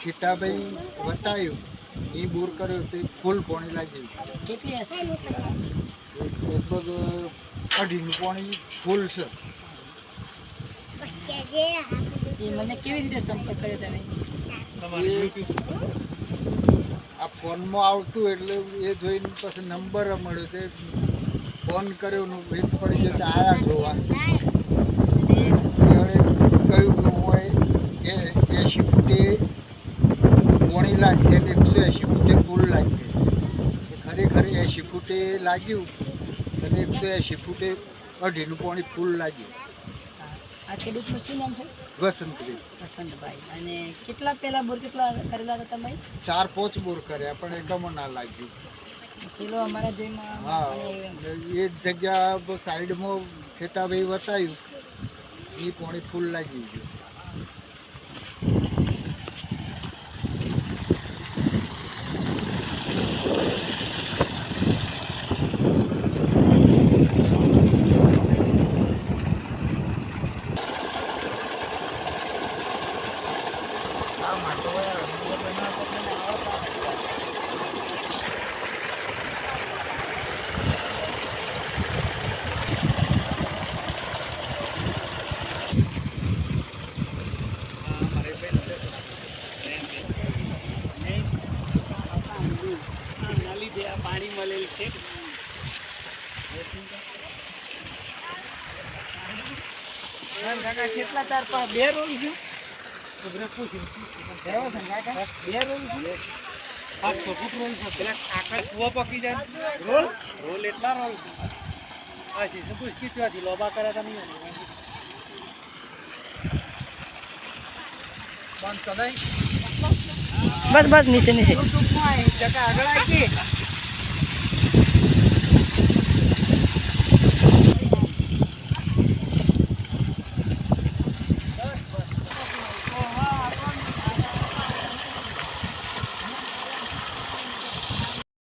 ખીતાભાઈ બતાવ્યું એ બોર કર્યો તે ફૂલ પોણી કેટલી લગભગ અઢીનું પોણી ફૂલ છે. મને કેવી રીતે સંપર્ક કર્યો તમે? આ ફોનમાં આવતું એટલે એ જોઈને પછી નંબર મળ્યો તે ફોન કર્યો ને વેચ પડી ગયો આવ્યા આયા જોવા એણે કહ્યું કે હોય એ એંશી ફૂટે પોણી લાગી એટલે એકસો એંશી ફૂટે ફૂલ લાગી ખરેખર એંશી ફૂટે લાગ્યું અને એકસો એંશી ફૂટે અઢીનું પાણી ફૂલ લાગ્યું. આ ખેડૂતનું શું નામ છે? વસંતરી વસંતભાઈ. અને કેટલા પહેલા બોર કેટલા કરેલા હતા તમે ચાર પાંચ બોર કર્યા પણ એકદમ ના લાગ્યું. ચલો અમારા જેમાં હા એ જગ્યા સાઈડમાં ખેતાભાઈ બતાવ્યું એ પાણી ફૂલ લાગી ગયું. પાણી મળેલ છે કેટલા તાર પાસે બે રોલ છે? આખા કૂવો પકી જાય રોલ રોલ એટલા રોલ આ છે શું પૂછતી ત્યાંથી લોબા કર્યા હતા નહીં બસ બસ, નીચે નીચે. આગળ આવી